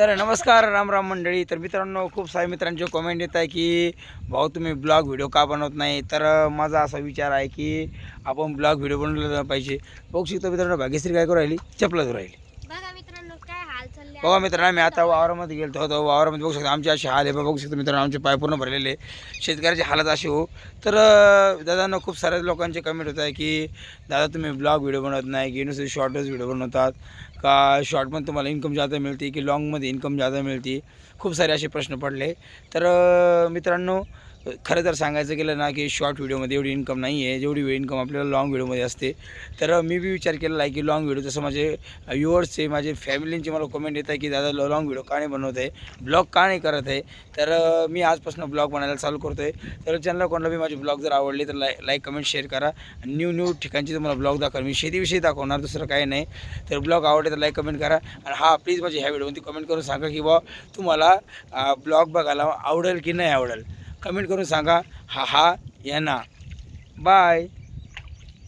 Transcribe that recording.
तर नमस्कार राम राम मंडळी. तर मित्रांनो खूप सारे मित्रांचे कमेंट येत आहे की भाऊ तुम्ही ब्लॉग व्हिडिओ का बनवत नाही? तर माझा असा विचार आहे की आपण ब्लॉग व्हिडिओ बनवला पाहिजे. बघू शकतो मित्रांनो भाग्यश्री काय करू राहिली? चपला राहिली बघा मित्रांनो काय हाल चालले बघा मित्रांनो मी आता वावरामध्ये गेलो होतो वावरामध्ये बघू शकतो आमचे असे हाल आहे. बघू शकतो मित्रांनो आमचे पाय पूर्ण भरलेले शेतकऱ्याची हालत अशी हो. तर दादांना खूप साऱ्या लोकांचे कमेंट होत आहे की दादा तुम्ही ब्लॉग व्हिडिओ बनवत नाही की नुसते शॉर्टच व्हिडिओ बनवतात. का शॉर्टमध्ये तुम्हाला इन्कम जादा मिळते की लॉंगमध्ये इन्कम जादा मिळते? खूप सारे असे प्रश्न पडले. तर मित्रांनो खरं तर सांगायचं गेलं ना की शॉर्ट व्हिडिओमध्ये एवढी इन्कम नाही आहे. जेवढी इन्कम आपल्याला लॉंग व्हिडिओमध्ये असते. तर मी बी विचार केलेला आहे की लॉंग व्हिडिओ जसं माझे व्ह्युअर्सचे माझे फॅमिलींचे मला कमेंट येत आहे की दादा लॉंग व्हिडिओ का नाही बनवत आहे? ब्लॉग का नाही करत आहे? तर मी आजपासून ब्लॉग बनायला चालू करतो आहे तर ज्यांना कोणाला मी माझे ब्लॉग जर आवडले तर लाईक लाईक कमेंट शेअर करा. आणि न्यू न्यू ठिकाणची तुम्हाला ब्लॉग दाखवा मी शेतीविषयी दाखवणार दुसरं काही नाही. तर ब्लॉग आवडले तर लाईक कमेंट करा. आणि हा प्लीज माझी ह्या व्हिडिओमध्ये कमेंट करून सांगा की बा तुम्हाला ब्लॉग बघायला आवडेल की नाही आवडेल? कमेंट करून सांगा. हा हा या बाय.